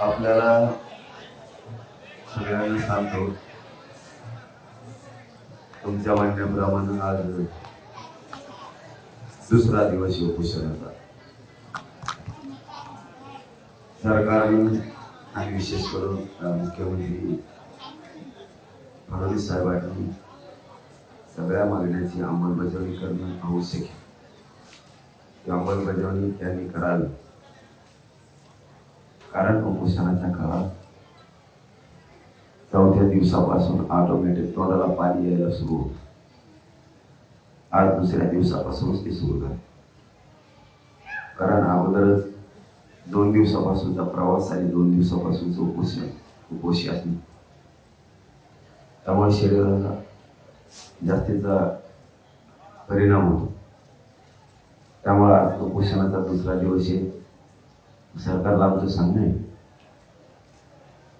आपल्याला सगळ्यांना सांगतो. तुमच्या म्हणण्याप्रमाणे आज दुसरा दिवस उपोषणाचा सरकारने आणि विशेष करून मुख्यमंत्री फडणवीस साहेबांनी सगळ्या मागण्याची अंमलबजावणी करणं आवश्यक आहे. ती अंमलबजावणी त्यांनी करावी. कारण उपोषणाच्या काळात चौथ्या दिवसापासून ऑटोमॅटिक तोंडाला पाणी यायला सुरू होत. आज दुसऱ्या दिवसापासूनच ते सुरू झाले. कारण अगोदरच दोन दिवसापासूनचा प्रवास आणि दोन दिवसापासूनचं उपोषण उपोषी असणे त्यामुळे शरीराला जास्तीचा परिणाम होतो. त्यामुळे आज उपोषणाचा दुसरा दिवस आहे. सरकारला आमचं सांगणं. आहे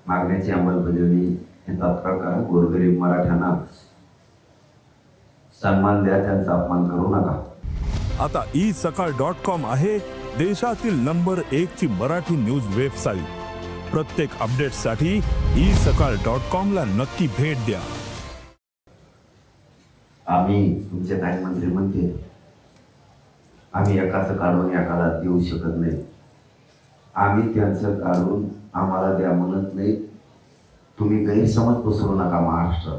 मागण्याची अंमलबजावणी हे तात्काळ करा. गोरगरीब मराठ्यांना सन्मान द्या त्यांचा अपमान करू नका. आता ई सकाळ डॉट कॉम आहे देशातील नंबर एक ची मराठी न्यूज वेबसाईट. प्रत्येक अपडेटसाठी ई सकाळ डॉट कॉम ला नक्की भेट द्या. आम्ही तुमचे काही मंत्री म्हणते आम्ही एकाचं काढून एकाला देऊ शकत नाही. आम्ही त्यांचं काढून आम्हाला द्या म्हणत नाही. तुम्ही गैरसमज पसरू नका महाराष्ट्रात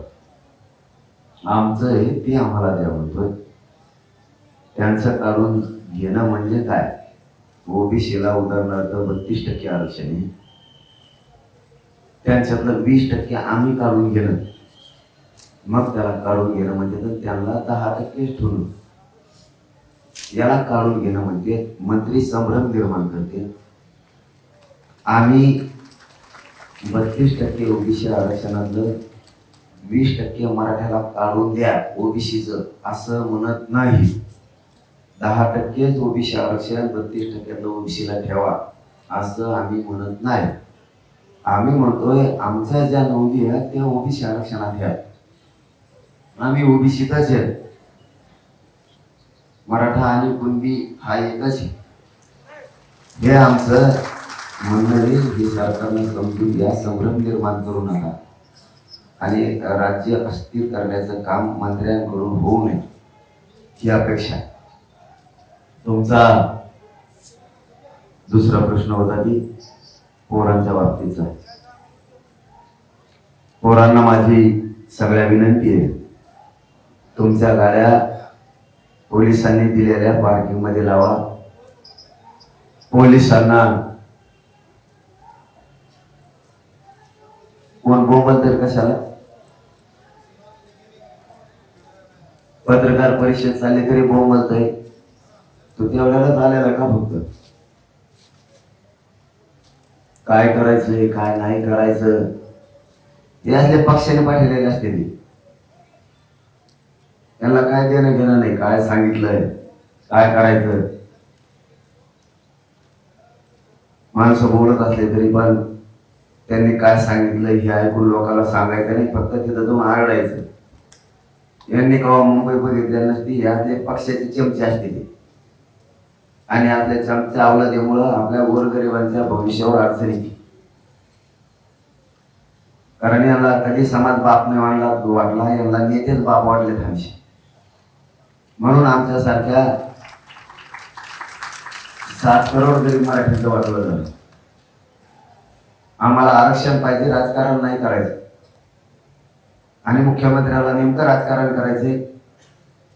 आमचं हे ते आम्हाला द्या म्हणतोय. त्यांचं काढून घेणं म्हणजे काय? ओबीसीला उदाहरणार्थ बत्तीस टक्के आरक्षण आहे. त्यांच्यातलं वीस टक्के आम्ही काढून घेणं. मग त्याला काढून घेणं म्हणजे तर त्यांना दहा टक्केच ठेवणं. याला काढून घेणं म्हणजे मंत्री संभ्रम निर्माण करते आम्ही बत्तीस टक्के ओबीसी आरक्षणातलं वीस टक्के मराठ्याला काढून द्या ओबीसीचं असं म्हणत नाही. दहा टक्केच ओबीसी आरक्षण बत्तीस टक्क्यातलं ओबीसीला ठेवा असं आम्ही म्हणत नाही. आम्ही म्हणतोय आमच्या ज्या नोंदी आहेत त्या ओबीसी आरक्षणात घ्या आम्ही ओबीसीतच आहे. मराठा आणि कुणबी हा एकच हे आमचं म्हणणं हे सरकारनं समजून या संभ्रम निर्माण करू नका. आणि राज्य अस्थिर करण्याचं काम मंत्र्यांकडून होऊ नये ही अपेक्षा तुमचा दुसरा प्रश्न होता की पोरांच्या बाबतीचा पोरांना माझी सगळ्या विनंती आहे. तुमच्या गाड्या पोलिसांनी दिलेल्या पार्किंगमध्ये लावा. पोलिसांना कोण बोंबल तर कशाला? पत्रकार परिषद चालली तरी बोंबलतोय. तो तेवढ्यालाच आलेला का फक्त? काय करायचंय काय नाही करायचं? हे असले पक्षाने पाठवलेले असते ते. त्यांना काय देणं घेणं नाही काय सांगितलंय काय करायचं? माणसं बोलत असले तरी पण त्यांनी काय सांगितलं हे ऐकून लोकांना सांगायचं नाही फक्त तिथं जाऊन आरडायचं. यांनी केव्हा मुंबई बघितल्या नसती आपले पक्षाचे चमचे असते. आणि आपल्या चमच्या अवलादेमुळं आपल्या गोरगरिबांच्या भविष्यावर अडचण येते कारण यांना कधी समाज बाप नाही वाढला वाटला यांना नेतेच बाप वाटले थांबशे म्हणून आमच्यासारख्या सात करोड गरीब मराठीचं वाटलं झालं आम्हाला आरक्षण पाहिजे राजकारण नाही करायचं. आणि मुख्यमंत्र्याला नेमकं राजकारण करायचे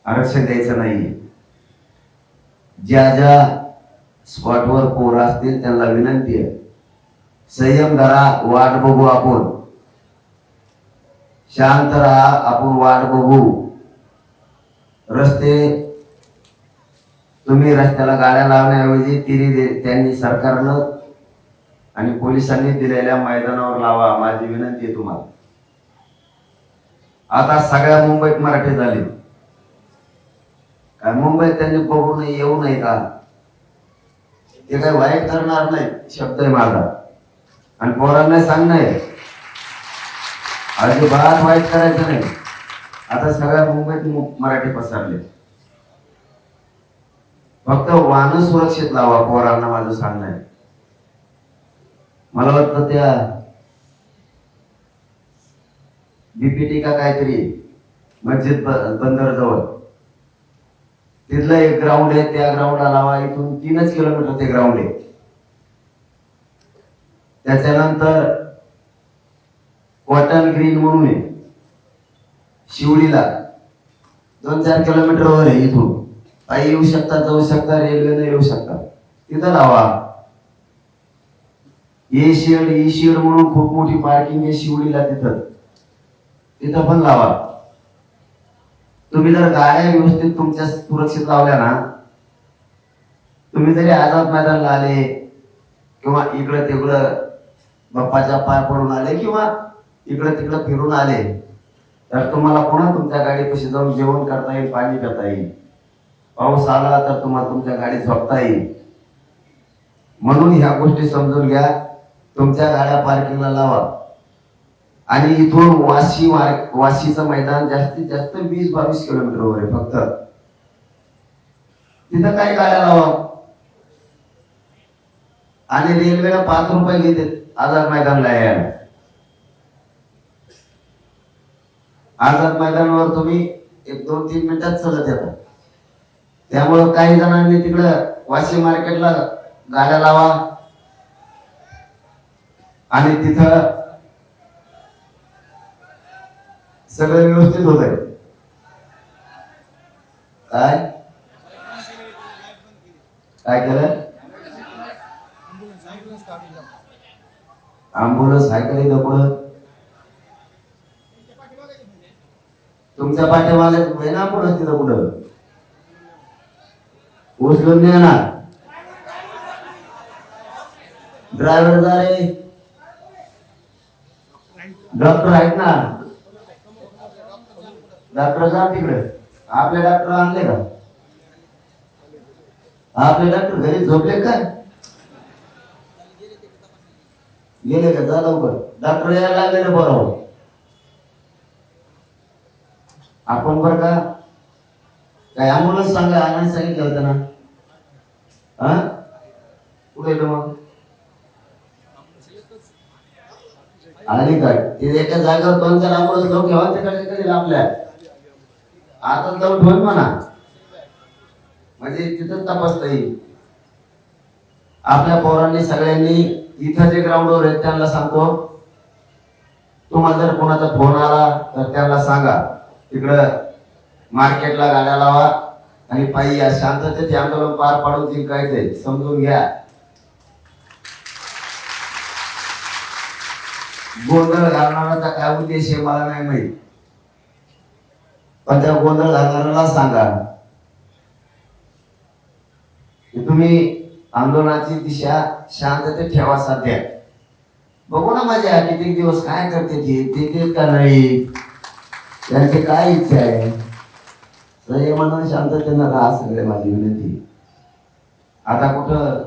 आरक्षण द्यायचं नाही ज्या ज्या स्पॉटवर पोर असतील त्यांना विनंती आहे. संयम धरा वाट बघू आपण. शांत राहा आपण वाट बघू. रस्ते तुम्ही रस्त्याला गाड्या लावण्याऐवजी तिरी दे- त्यांनी सरकारनं आणि पोलिसांनी दिलेल्या मैदानावर लावा माझी विनंती आहे तुम्हाला. आता सगळ्या मुंबईत मराठी झाले. काय मुंबईत त्यांनी बघू नये येऊ नये का? ते काही वाईट करणार नाही शब्द आहे माझा. आणि पोरांना सांगणं आहे. अजिबात वाईट करायचं नाही. आता सगळ्या मुंबईत मराठी पसरले. फक्त वाहन सुरक्षित लावा पोरांना माझं सांगणं आहे. मला वाटतं त्या बीपीटी का काहीतरी मस्जिद बंदर जवळ तिथलं एक ग्राउंड आहे त्या ग्राउंडला लावा. इथून तीनच किलोमीटर ते ग्राउंड आहे. त्याच्यानंतर कॉटन ग्रीन म्हणून आहे. शिवडीला. दोन चार किलोमीटर वर आहे इथून. पायी येऊ शकता जाऊ शकता रेल्वेने येऊ शकता तिथं लावा. ए शेड ई शेड म्हणून खूप मोठी पार्किंग आहे शिवडीला तिथं. तिथं पण लावा. तुम्ही जर गाड्या व्यवस्थित तुमच्या सुरक्षित लावल्या ना तुम्ही जरी आझाद मैदानला आले किंवा इकडं तिकडं बाप्पाच्या पाय पडून आले किंवा इकडं तिकडं फिरून आले तर तुम्हाला पुन्हा तुमच्या गाडीपाशी जाऊन जेवण करता येईल पाणी करता येईल. पाऊस आला तर तुम्हाला तुमच्या गाडीत झोपता येईल. म्हणून ह्या गोष्टी समजून घ्या. तुमच्या गाड्या पार्किंगला लावा. आणि इथून वाशी वाशीचं मैदान जास्तीत जास्त वीस बावीस किलोमीटर वर आहे फक्त. तिथं काय गाड्या लावा. आणि रेल्वेला पाच रुपये घेते आझाद मैदानला यायला. आझाद मैदानावर तुम्ही एक दोन तीन मिनिटात चलत येता. त्यामुळं काही जणांनी तिकडं वाशी मार्केटला गाड्या लावा. आणि तिथं सगळं व्यवस्थित होत आहे काय? काय केलं? अँब्युलन्स आहे का इथं पुढं तुमच्या पाठीमागे आहे ना पुढं तिथं पुढं. उचलून नाही येणार ड्रायव्हर जा रे. डॉक्टर आहेत ना. डॉक्टर जा तिकडे. आपले डॉक्टर आणले का? आपले डॉक्टर घरी झोपले काय गेले का? जा लवकर. डॉक्टर यायला लागले रे बरोबर. आपण बर का? काय अँबुलन्स सांगा? आणायला सांगितलं होतं ना? हा? कुठे येतो मग? आणि काय? ते एका जागेवर दोन चार अँब्युलन्स जाऊ ठेवा तिकडे कधी आपल्या आता जाऊन ठेवून म्हणा. म्हणजे तिथं तपासता येईल आपल्या पोरांनी सगळ्यांनी इथं जे ग्राउंडवर आहेत त्यांना सांगतो. तुम्हाला जर कोणाचा फोन आला तर त्यांना सांगा. तिकडं मार्केटला गाड्या लावा. आणि पायी या शांततेचे आंदोलन पार पाडून जिंकायचंय समजून घ्या. गोंधळ घालणाराचा काय उद्देश आहे मला नाही माहीत. पण त्या गोंधळ घालणाऱ्याला सांगा. तुम्ही आंदोलनाची दिशा शांततेत ठेवा सध्या. बघू ना माझ्या किती दिवस काय करते ते का नाही? त्यांची काय इच्छा आहे? संयमानं शांततेनं राहा सगळे माझी विनंती. आता कुठं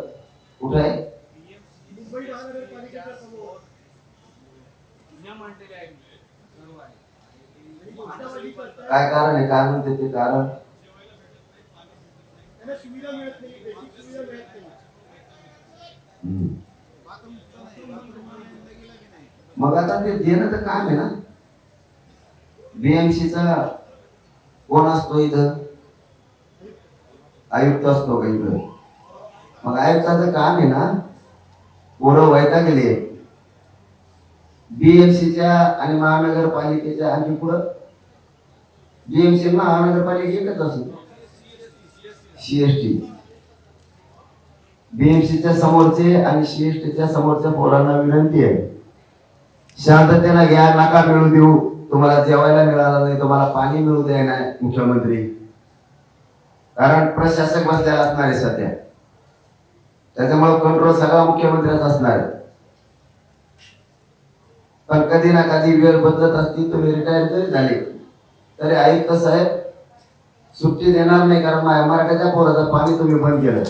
कुठं आहे? काय कारण आहे? काय म्हणते ते कारण. मग आता ते देणं तर काम आहे ना? बीएमसीचा कोण असतो इथं? आयुक्त असतो का इथं? मग आयुक्ताचं काम आहे ना? पोरं वैता गेले बीएमसीच्या आणि महानगरपालिकेच्या आणि पुढं बीएमसी महानगरपालिका एकच असेल सीएसटी बीएमसीच्या समोरचे आणि सीएसटीच्या समोरच्या पोरांना विनंती आहे. शांततेनं घ्या नाका मिळू देऊ. तुम्हाला जेवायला मिळालं नाही तुम्हाला पाणी मिळू द्या नाही मुख्यमंत्री. कारण प्रशासक बसलेला असणार आहे सध्या. त्याच्यामुळे कंट्रोल सगळा मुख्यमंत्र्याचा असणार आहे. पण कधी ना कधी वेळ बदलत असती तुम्ही रिटायर जरी झाले. तरी आयुक्त साहेब सुट्टी देणार नाही कारण माझ्या मराठ्याच्या पोराचं पाणी तुम्ही बंद केलं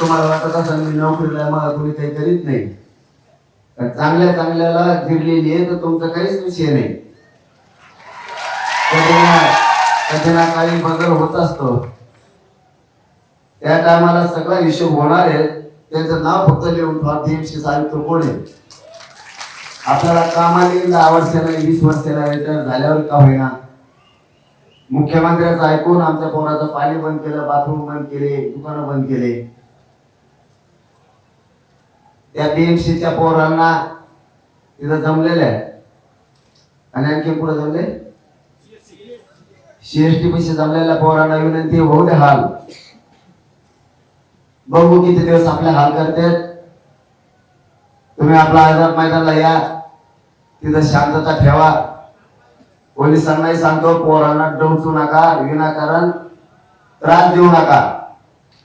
तुम्हाला वाटत असेल मी नोकरीला मला कुणी काही करीत नाही. चांगल्या चांगल्याला गिरलेली आहे तर तुमचा काहीच विषय नाही. कधी ना काही बदल होत असतो. त्या टायमाला सगळा हिशोब होणार आहे. त्याचं नाव फक्त लिहून ठेवा साहेब तो कोण आहे? आपल्याला कामाला येईल दहा वर्षाला वीस वर्षाला रिटायर झाल्यावर का होईना? मुख्यमंत्र्याचं ऐकून आमच्या पोराचं पाणी बंद केलं बाथरूम बंद केले दुकानं बंद केले. त्या बीएमसीच्या पोरांना तिथं जमलेलं आहे. आणि आणखी पुढे जमले? सीएसटी पैसे जमलेल्या पोरांना विनंती होऊ दे हाल. बघू किती दिवस आपल्या हाल करतात. तुम्ही आपला आझाद मैदानला या. तिथं शांतता ठेवा. पोलिसांनाही सांगतो पोरांना डोचू नका विनाकारण त्रास देऊ नका.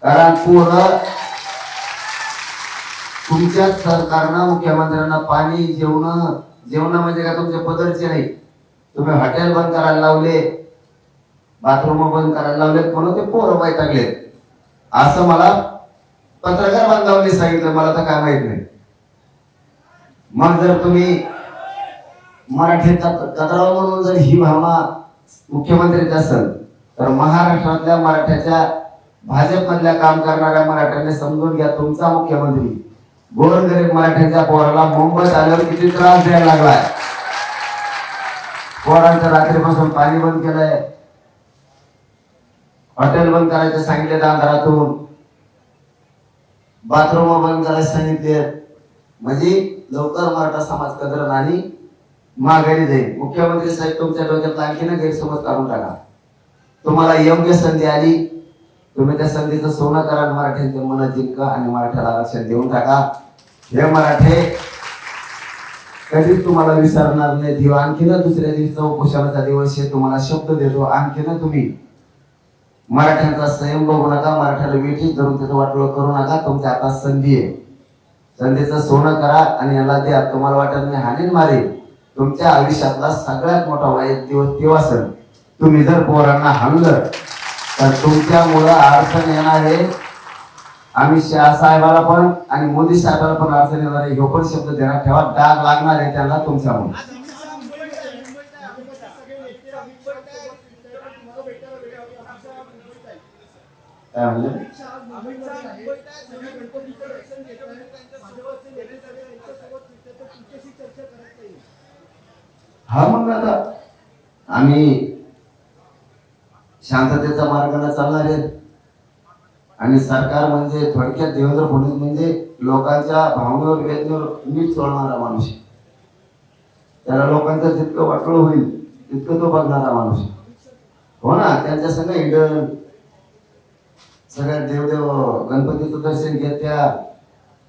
कारण पोरं तुमच्या सरकारनं मुख्यमंत्र्यांना पाणी जेवण जेवण म्हणजे काय? तुमच्या पदरचे नाही. तुम्ही हॉटेल बंद करायला लावले बाथरूम बंद करायला लावलेत म्हणून ते पोरं वैतागलेत. असं मला पत्रकार बांधवांनी सांगितलं मला तर काय माहीत नाही. मग जर तुम्ही मराठी कचरा म्हणून जर ही भावना मुख्यमंत्रीच असेल तर महाराष्ट्रातल्या मराठ्याच्या भाजपमधल्या काम करणाऱ्या मराठ्यांनी समजून घ्या तुमचा मुख्यमंत्री गोरगरीब मराठ्याच्या पोराला मुंबईत आल्यावर किती त्रास द्यायला लागलाय. पोरांचं रात्रीपासून पाणी बंद केलंय. हॉटेल बंद करायचं सांगितले अंधारातून बाथरूम बंद करायला सांगितले. म्हणजे लवकर मराठा समाज कदर आणि माघारी जाईल. मुख्यमंत्री साहेब तुमच्या डोक्यात आणखी ना गैरसमज काढून टाका. तुम्हाला योग्य संधी आली तुम्ही त्या संधीचं सोनं करा आणि मराठ्यांचे मन जिंका आणि मराठ्याला आरक्षण देऊन टाका. हे मराठे कधीच तुम्हाला विसरणार नाही. देव आणखीन दुसऱ्या दिवशीचा उपोषणाचा दिवस हे तुम्हाला शब्द देतो. आणखीन तुम्ही मराठ्यांचा संयम बघू नका मराठ्याला वेठीच धरून त्याचं वाटोळं करू नका. तुमच्या आता संधी आहे. संधीचं सोनं करा आणि याला द्या. तुम्हाला वाटत नाही हानीन मारे तुमच्या आयुष्यातला सगळ्यात मोठा वाईट दिवस तेव्हा असेल तुम्ही जर पोरांना हाणलं तर तुमच्यामुळं अडचण येणार आहे. अमित शहा साहेबाला पण आणि मोदी साहेबाला पण अडचण येणार आहे. ह्यो पण शब्द देणार ठेवा. डाग लागणार आहे त्यांना तुमच्यामुळे. काय म्हणलं? हा मग आता आम्ही शांततेचा मार्गाने चालणार आहेत आणि सरकार म्हणजे थोडक्यात देवेंद्र फडणवीस म्हणजे लोकांच्या भावनेवर वेदनेवर नीट सोडणारा माणूस त्याला लोकांचं जितकं वाटळ होईल तितकं तो बघणारा माणूस हो ना त्यांच्या संग हिंडल सगळ्या देवदेव गणपतीचं दर्शन घेत्या.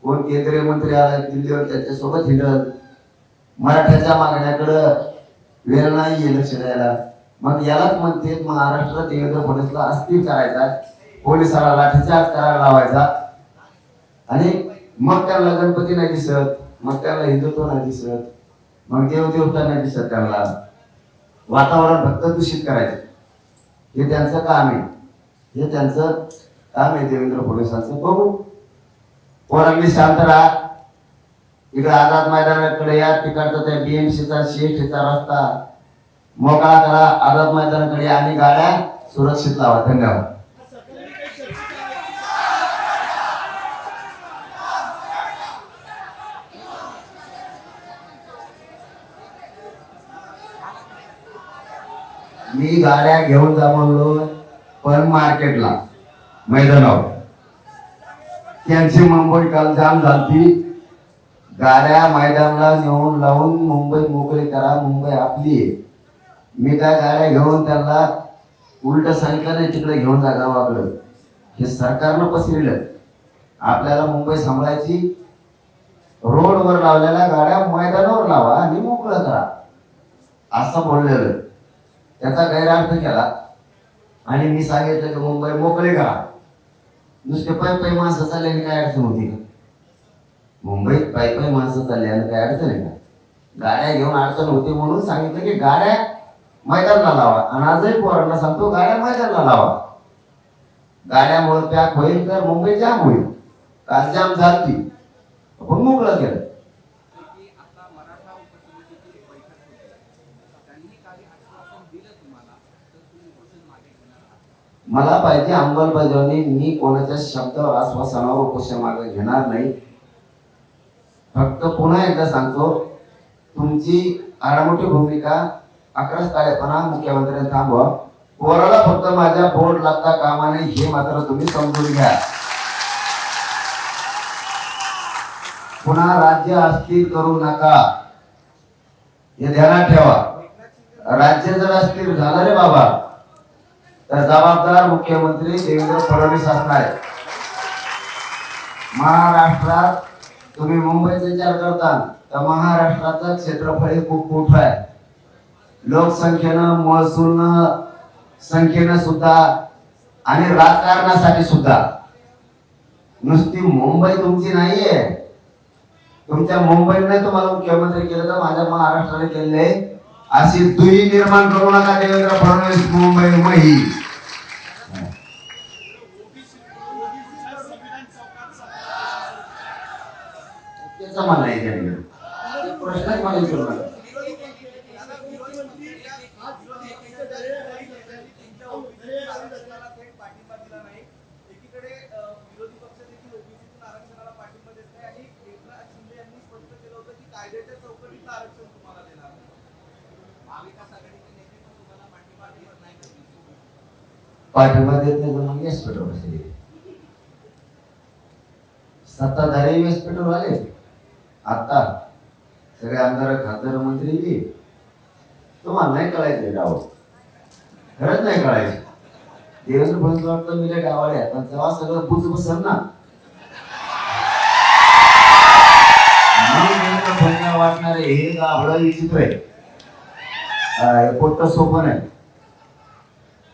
कोण केंद्रीय मंत्री आला दिल्लीवर त्याच्यासोबत हिंडल मराठ्याच्या मागण्याकडं वेळ नाही लक्ष द्यायला. मग यालाच म्हणते महाराष्ट्रात देवेंद्र फडणवीसला अस्थिर करायचा पोलिसाला लाठीचार्ज करायला लावायचा. आणि मग त्याला गणपती नाही दिसत मग त्याला हिंदुत्व नाही दिसत मग देवदेवता नाही दिसत त्याला वातावरण फक्त दूषित करायचं. हे त्यांचं काम आहे. हे त्यांचं काम आहे देवेंद्र फडणवीसांचं. बघू. पोरांनी शांत राहा. इकडे आझाद मैदानाकडे या तिकडचा त्या बीएमसीचा सीएसटीचा रस्ता. मोकळा करा आझाद मैदानाकडे आणि गाड्या सुरक्षित लावा. धन्यवाद. मी गाड्या घेऊन जा म्हणलो पण मार्केटला मैदानावर. त्यांची मुंबई काल जाम झाली गाड्या मैदानाला नेऊन लावून मुंबई मोकळी करा मुंबई आपली आहे. मी त्या गाड्या घेऊन त्यांना उलट सरकारने तिकडे घेऊन जा गावाकडं हे सरकारनं पसरलं. आपल्याला मुंबई सांभाळायची रोडवर लावलेल्या गाड्या मैदानावर लावा आणि मोकळं करा. असं बोललेलं. त्याचा गैरअर्थ केला. आणि मी सांगितलं की मुंबई मोकळी करा. नुसते पाय पै माणसं चालल्याने काय अडचण होती? का मुंबईत पायी पायी माणसं चालल्यानं काय अडचण आहे का? गाड्या घेऊन अडचण होती म्हणून सांगितलं की गाड्या मैदानला लावा. आणि आजही पोरांना सांगतो गाड्या मैदानला लावा. गाड्यामुळे पॅक होईल तर मुंबई जाम होईल. काल जाम झाली आपण मोकळं केलं. मला पाहिजे अंमलबजावणी. मी कोणाच्या शब्दावर आश्वासनावर उपोषण मागे घेणार नाही. फक्त पुन्हा एकदा सांगतो तुमची आडामोठी भूमिका अकरा काळेपणा मुख्यमंत्र्यांनी थांबवा. पोराला फक्त माझ्या बोर्ड लागता कामा नाही हे मात्र तुम्ही समजून घ्या. पुन्हा राज्य अस्थिर करू नका. हे ध्यानात ठेवा. राज्य जर अस्थिर झालं रे बाबा तर जबाबदार मुख्यमंत्री देवेंद्र फडणवीस असणार महाराष्ट्रात तुम्ही मुंबईचा विचार करता तर महाराष्ट्राचं क्षेत्रफळ हे खूप मोठं आहे? लोकसंख्येनं महसूल संख्येनं सुद्धा आणि राजकारणासाठी सुद्धा. नुसती मुंबई तुमची नाहीये. तुमच्या मुंबईने तुम्हाला मुख्यमंत्री केलं तर माझ्या महाराष्ट्राने केले अशी दुई निर्माण करू नका देवेंद्र फडणवीस मुंबई मही त्याचं म्हणणं आहे त्याने प्रश्नच मला विचारू नका. एकीकडे अ, विरोधी पक्ष देखील ओबीसीतून आरक्षणाला पाठिंबा देत नाही आणि एकनाथ शिंदे यांनी स्पष्ट केलं होतं की कायद्याच्या चौकटीतलं आरक्षण तुम्हाला देणार नाही. महाविकास आघाडीचे नेते पण समान आहे त्यांना. प्रश्नच नाही का? पाठिंबा देत नाही तर व्यासपीठावर सत्ताधारी व्यासपीठावर आले आता सगळे आमदार खासदार मंत्री बी तुम्हाला नाही कळायचं गाव खरंच नाही कळायचं. देवेंद्र फडणवीस वाटतं मी लय आहे पण तेव्हा सगळं बुज बसल ना. वाटणारे हे गावडं विचित्र आहे. अं, हे पोट्ट सोपं नाही.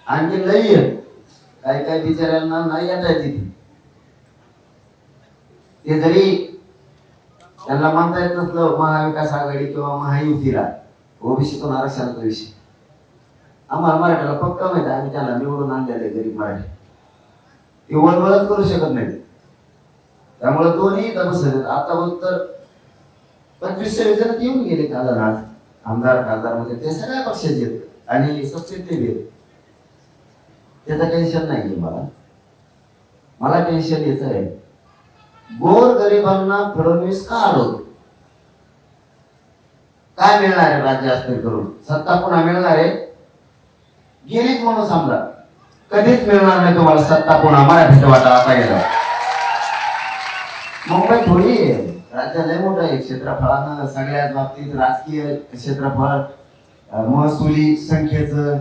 आणखी लई काही काही बिचाऱ्यांना नाही येत आहे तिथे ते जरी त्यांना मानता येत नसलं महाविकास आघाडी किंवा महायुतीला. ओबीसीतून आरक्षणाचा विषय. आम्हाला मराठीला पक्का माहिती आहे, आम्ही त्याला निवडून आणलेले गरीब मराठी. ते वळवळच करू शकत नाही त्यामुळे दोन्ही इथं बसले आता बघ तर पंचवीसशे जण येऊन गेले काल आज आमदार खासदार म्हणजे ते सगळ्या पक्षाचे आहेत. आणि सबसिडी आहेत. त्याचं टेन्शन नाही मला. मला टेन्शन याचं आहे. गोर गरिबांना फडणवीस का आलो काय मिळणार आहे राज्य अस्थिर करून? सत्ता पुन्हा मिळणार आहे? गेलीच म्हणून समजा कधीच मिळणार नाही तुम्हाला सत्ता पुन्हा मराठीचा वाटा आता गेला मुंबई थोडी आहे. राज्य लय मोठं आहे. क्षेत्रफळानं सगळ्याच बाबतीत राजकीय क्षेत्रफळ महसुली संख्येचं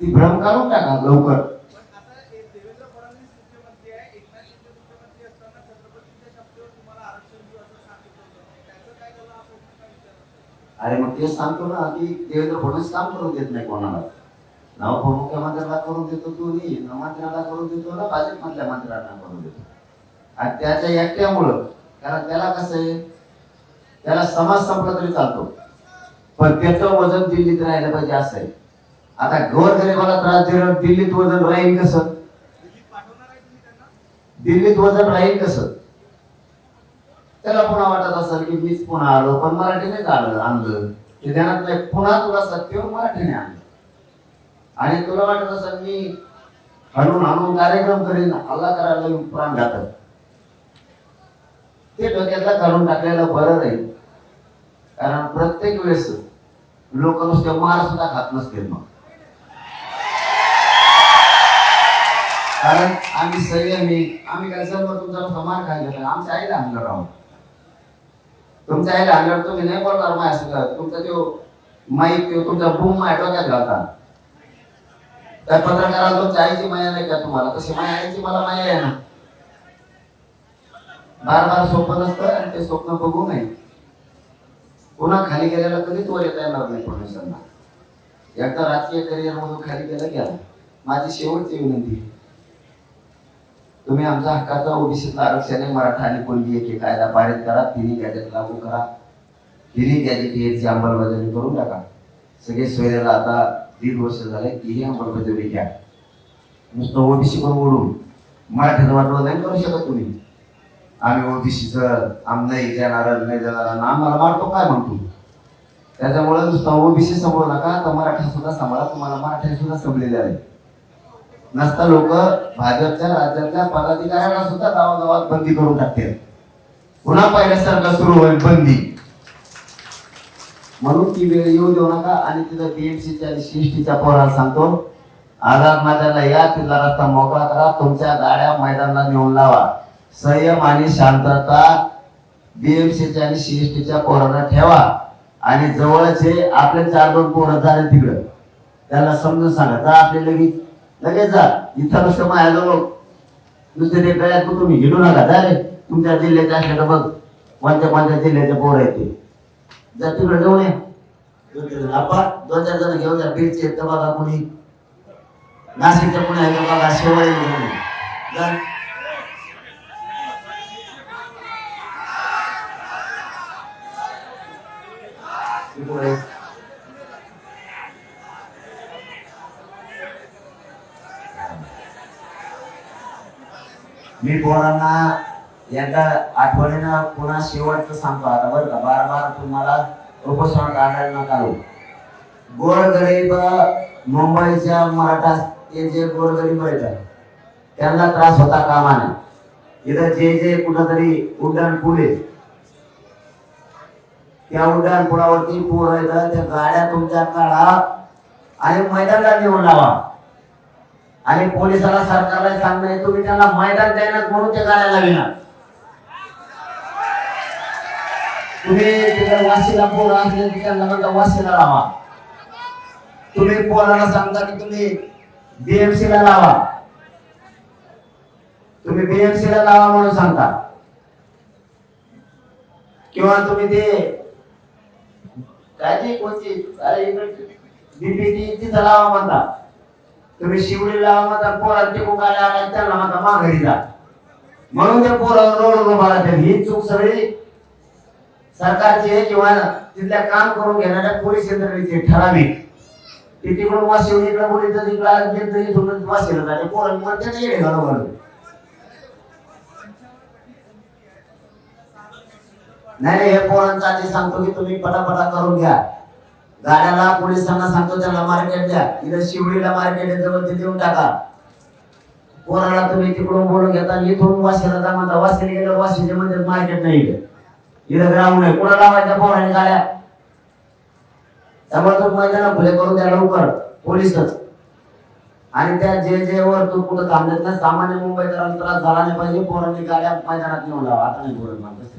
ती भ्रम काढून टाका लवकर पण आता हे देवेंद्र फडणवीस मुख्यमंत्री आहे एकनाथ शिंदे मुख्यमंत्री असताना छत्रपतींच्या शब्दावर तुम्हाला आरक्षण देऊ असं सांगितलं होतं त्याचं काय झालं हा प्रश्न काय विचारला अरे मग तेच सांगतो ना. की देवेंद्र फडणवीस काम करून देत नाही कोणाला. नाव उपमुख्यमंत्र्याला करून देतो तो नाही न मंत्र्याला करून देतो ना भाजपमधल्या मंत्र्यांना करून देतो. आणि त्याच्या एकट्यामुळं कारण त्याला कसं आहे त्याला समाज संपला तरी चालतो. पण त्याचं वजन दिल्लीत राहिलं पाहिजे असं आहे. आता गोर गरीबाला त्रास दिलं दिल्लीत वजन राहील कसं? दिल्लीत वजन राहील कसं? त्याला पुन्हा वाटत असेल की मीच पुन्हा आलो पण मराठीनेच आलं आणलं. ते ध्यानात नाही पुन्हा तुला सत्य मराठीने आणलं. आणि तुला वाटत असेल मी हणून हणून कार्यक्रम करीन हल्ला करायला प्राण घातक ते डोक्यातला काढून टाकलेलं बरं राहील. कारण प्रत्येक वेळेस लोक नुसते मार सुद्धा खात नसतील मग. कारण आम्ही संयमी आम्ही काय सर्व तुमचा समान काय घेतला आमच्या आईला आणलं राहून. तुमच्या आईला आणल्यावर तुम्ही नाही बोलणार माय सगळं तुमचा तो माईक त्यो तुमचा बूम माय डोक्यात घालता. त्या पत्रकाराला तुमच्या आईची माया नाही का तुम्हाला? तशी माया आईची मला माया आहे ना. बार बार स्वप्न असतं आणि ते स्वप्न बघू नये पुन्हा खाली गेल्याला कधीच वर येता येणार नाही प्रोफेसरला एकदा राजकीय करिअर मधून खाली गेला गेला माझी शेवटची विनंती आहे. तुम्ही आमच्या हक्काचा ओबीसीतला आरक्षण आहे मराठा आणि कोणती एक कायदा पारित करा तिन्ही गॅजेट लागू करा. तिन्ही गॅजेट याची अंमलबजावणी करून टाका. सगळे सोयऱ्याला आता दीड वर्ष झाले तिन्ही अंमलबजावणी घ्या. नुसतं ओबीसी पण ओढून मराठ्याचं वाटवं नाही करू शकत तुम्ही. आम्ही ओबीसीचं आम नाही देणार नाही जाणार आणि आम्हाला मारतो काय म्हणतो? त्याच्यामुळे नुसतं ओबीसी सांभाळू नका तर मराठा सुद्धा सांभाळा तुम्हाला मराठी सुद्धा संपलेले आहे नसता लोक भाजपच्या राज्यातल्या पदाधिकाऱ्यांना सुद्धा गावागावात बंदी करून टाकते पुन्हा पहिल्यासारखं सुरू होईल बंदी. म्हणून ती वेळ येऊ देऊ नका. आणि तिथं बीएमसीच्या आणि सीएसटीच्या पोराला सांगतो आझाद मैदानाला या तिथला रस्ता मोकळा करा. तुमच्या गाड्या मैदानाला नेऊन लावा. संयम आणि शांतता बीएमसीच्या आणि सीएसटीच्या पोरांना ठेवा. आणि जवळचे आपले चार दोन पोरं झाले तिकडं. त्याला समजून सांगा जा आपले लगेच लगेच जा. इथं नुसतं माझ्याजवळ नुसते ते गळ्यात तुम्ही हिडू नका. जा रे. तुमच्या जिल्ह्याच्या असल्या तर बघ. कोणत्या कोणत्या जिल्ह्याचे पोर आहेत ते. जा तिकडे जाऊन या. दोन जण. दोन चार जण घेऊन जा. बीडचे तर बघा कोणी. नाशिकच्या कोणी आहे का बघा. शेवळे घेऊन जा. तिकडे मी पोरांना यंदा आठवणीनं पुन्हा शेवटचं सांगतो आता बरं का. बार बार तुम्हाला उपोषण काढायला नका हो. गोरगरीब मुंबईच्या मराठा ते जे गोरगरीब आहेत त्यांना त्रास होता कामा इथं जे जे कुठंतरी उड्डाण पूल आहे त्या उड्डाण पुलावरती पूर येतात त्या गाड्या तुमच्या काढा आणि मैदानाला नेऊन लावा. आणि पोलिसाला सरकारला सांगणार तुम्ही त्यांना मैदान द्यायला म्हणून ते गाड्या लाविना तुम्ही तिकडे वाशीला पोरं असले की त्यांना म्हणता वाशीला लावा. तुम्ही पोराला सांगता की तुम्ही बीएमसी ला लावा. तुम्ही बीएमसी ला लावा म्हणून सांगता. किंवा तुम्ही ते काय ते कोणती? अरे बीपीटी तिथं लावा म्हणता. तुम्ही शिवडी लावा म्हणता पोरा टिकून काय आला त्यांना म्हणता माघारी जा. म्हणून त्या पोरावर रोड उभारा राहतात ही चूक सगळी सरकारची आहे किंवा तिथल्या काम करून घेणाऱ्या पोलीस यंत्रणेची आहे, ठराविक. ते तिकडून वाशिव इकडे बोलीचं तिकडे घेतलं इथून वाशिवलं जाते. पोरं म्हणते येणे घालून नाही, हे पोरांचा आधी सांगतो की तुम्ही पटापटा करून घ्या. गाड्याला पोलिसांना सांगतो त्याला मार्केट द्या. इथं शिवडीला मार्केट आहे जवळ ते देऊन टाका. पोराला तुम्ही तिकडून बोलून घेता इथून वाशीला जा म्हणता वाशीला गेलं वाशीचे म्हणजे मार्केट नाही इथं. ग्राउंड आहे. कुणा लावायच्या पोराने गाड्या? त्यामुळे तो मैदाना खुले करून द्या लवकर पोलिसच. आणि त्या जे जे वर तू कुठं थांबलेत ना सामान्य मुंबईचा त्रास झाला नाही पाहिजे पोरांनी गाड्या मैदानात नेऊन लावा. आता नाही पोरण मागत